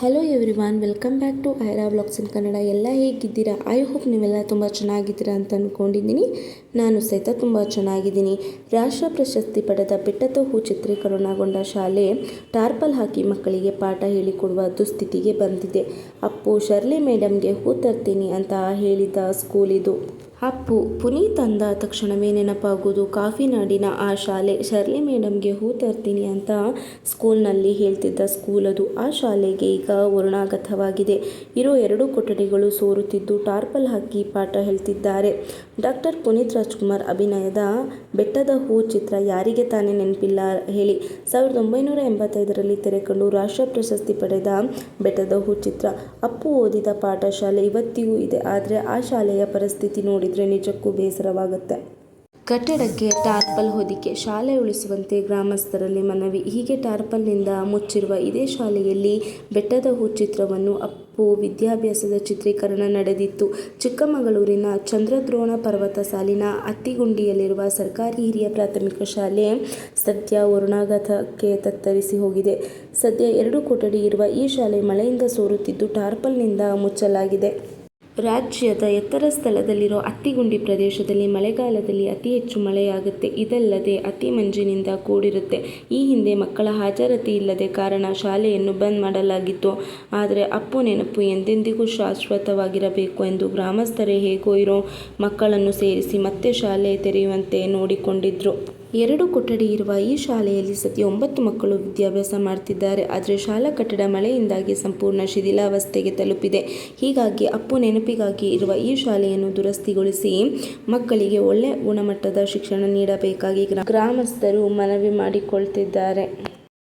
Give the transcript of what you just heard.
Hello everyone welcome back to Aira blogs in Kannada ಎಲ್ಲ ಹೇಗಿದ್ದೀರಾ? I hope ನೀವೆಲ್ಲ ತುಂಬ ಚೆನ್ನಾಗಿದ್ದೀರಾ ಅಂತ ಅಂದ್ಕೊಂಡಿದ್ದೀನಿ ನಾನು ಸಹಿತ ತುಂಬ ಚೆನ್ನಾಗಿದ್ದೀನಿ. ರಾಷ್ಟ್ರ ಪ್ರಶಸ್ತಿ ಪಡೆದ ಬೆಟ್ಟದ ಹೂ ಚಿತ್ರೀಕರಣಗೊಂಡ ಶಾಲೆ ಟಾರ್ಪಲ್ ಹಾಕಿ ಮಕ್ಕಳಿಗೆ ಪಾಠ ಹೇಳಿಕೊಡುವ ದುಸ್ಥಿತಿಗೆ ಬಂದಿದೆ. ಅಪ್ಪು ಶರ್ಲಿ ಮೇಡಮ್ಗೆ ಹೂ ತರ್ತೀನಿ ಅಂತ ಹೇಳಿದ ಸ್ಕೂಲಿದು ಅಪ್ಪು ಪುನೀತ್ ಅಂದ ತಕ್ಷಣವೇ ನೆನಪಾಗೋದು ಕಾಫಿನಾಡಿನ ಆ ಶಾಲೆ, ಶರ್ಲಿ ಮೇಡಮ್ಗೆ ಹೂ ತರ್ತೀನಿ ಅಂತ ಸ್ಕೂಲ್ನಲ್ಲಿ ಹೇಳ್ತಿದ್ದ ಸ್ಕೂಲ್ ಅದು ಆ ಶಾಲೆಗೆ ಈಗ ವರ್ಣಾಗತವಾಗಿದೆ. ಇರೋ ಎರಡು ಕೊಠಡಿಗಳು ಸೋರುತ್ತಿದ್ದು ಟಾರ್ಪಲ್ ಹಾಕಿ ಪಾಠ ಹೇಳ್ತಿದ್ದಾರೆ. ಡಾಕ್ಟರ್ ಪುನೀತ್ ರಾಜ್ಕುಮಾರ್ ಅಭಿನಯದ ಬೆಟ್ಟದ ಹೂ ಚಿತ್ರ ಯಾರಿಗೆ ತಾನೇ ನೆನಪಿಲ್ಲ ಹೇಳಿ. ಸಾವಿರದ ಒಂಬೈನೂರ ಎಂಬತ್ತೈದರಲ್ಲಿ ತೆರೆಕಂಡು ರಾಷ್ಟ್ರ ಪ್ರಶಸ್ತಿ ಪಡೆದ ಬೆಟ್ಟದ ಹೂ ಚಿತ್ರ. ಅಪ್ಪು ಓದಿದ ಪಾಠಶಾಲೆ ಇವತ್ತಿಗೂ ಇದೆ. ಆದರೆ ಆ ಶಾಲೆಯ ಪರಿಸ್ಥಿತಿ ನೋಡಿದರೆ ನಿಜಕ್ಕೂ ಬೇಸರವಾಗುತ್ತೆ. ಕಟ್ಟಡಕ್ಕೆ ಟಾರ್ಪಲ್ ಹೊದಿಕೆ, ಶಾಲೆ ಉಳಿಸುವಂತೆ ಗ್ರಾಮಸ್ಥರಲ್ಲಿ ಮನವಿ. ಹೀಗೆ ಟಾರ್ಪಲ್ನಿಂದ ಮುಚ್ಚಿರುವ ಇದೇ ಶಾಲೆಯಲ್ಲಿ ಬೆಟ್ಟದ ಹೂ ಚಿತ್ರವನ್ನು ಅಪ್ಪು ವಿದ್ಯಾಭ್ಯಾಸದ ಚಿತ್ರೀಕರಣ ನಡೆದಿತ್ತು. ಚಿಕ್ಕಮಗಳೂರಿನ ಚಂದ್ರದ್ರೋಣ ಪರ್ವತ ಸಾಲಿನ ಅತ್ತಿಗುಂಡಿಯಲ್ಲಿರುವ ಸರ್ಕಾರಿ ಹಿರಿಯ ಪ್ರಾಥಮಿಕ ಶಾಲೆ ಸದ್ಯ ವರುಣಾಘಾತಕ್ಕೆ ತತ್ತರಿಸಿ ಹೋಗಿದೆ. ಸದ್ಯ ಎರಡು ಕೊಠಡಿ ಇರುವ ಈ ಶಾಲೆ ಮಳೆಯಿಂದ ಸೋರುತ್ತಿದ್ದು ಟಾರ್ಪಲ್ನಿಂದ ಮುಚ್ಚಲಾಗಿದೆ. ರಾಜ್ಯದ ಎತ್ತರ ಸ್ಥಳದಲ್ಲಿರೋ ಅತ್ತಿಗುಂಡಿ ಪ್ರದೇಶದಲ್ಲಿ ಮಳೆಗಾಲದಲ್ಲಿ ಅತಿ ಹೆಚ್ಚು ಮಳೆಯಾಗುತ್ತೆ. ಇದಲ್ಲದೆ ಅತಿ ಮಂಜಿನಿಂದ ಕೂಡಿರುತ್ತೆ. ಈ ಹಿಂದೆ ಮಕ್ಕಳ ಹಾಜರಾತಿ ಇಲ್ಲದೆ ಕಾರಣ ಶಾಲೆಯನ್ನು ಬಂದ್ ಮಾಡಲಾಗಿತ್ತು. ಆದರೆ ಅಪ್ಪು ನೆನಪು ಎಂದೆಂದಿಗೂ ಶಾಶ್ವತವಾಗಿರಬೇಕು ಎಂದು ಗ್ರಾಮಸ್ಥರೇ ಹೇಗೋ ಇರೋ ಮಕ್ಕಳನ್ನು ಸೇರಿಸಿ ಮತ್ತೆ ಶಾಲೆ ತೆರೆಯುವಂತೆ ನೋಡಿಕೊಂಡಿದ್ರು. ಎರಡು ಕೊಠಡಿ ಇರುವ ಈ ಶಾಲೆಯಲ್ಲಿ ಸತಿ ಒಂಬತ್ತು ಮಕ್ಕಳು ವಿದ್ಯಾಭ್ಯಾಸ ಮಾಡ್ತಿದ್ದಾರೆ. ಆದರೆ ಶಾಲಾ ಕಟ್ಟಡ ಮಳೆಯಿಂದಾಗಿ ಸಂಪೂರ್ಣ ಶಿಥಿಲಾವಸ್ಥೆಗೆ ತಲುಪಿದೆ. ಹೀಗಾಗಿ ಅಪ್ಪು ನೆನಪಿಗಾಗಿ ಇರುವ ಈ ಶಾಲೆಯನ್ನು ದುರಸ್ತಿಗೊಳಿಸಿ ಮಕ್ಕಳಿಗೆ ಒಳ್ಳೆ ಗುಣಮಟ್ಟದ ಶಿಕ್ಷಣ ನೀಡಬೇಕಾಗಿ ಗ್ರಾಮಸ್ಥರು ಮನವಿ ಮಾಡಿಕೊಳ್ತಿದ್ದಾರೆ.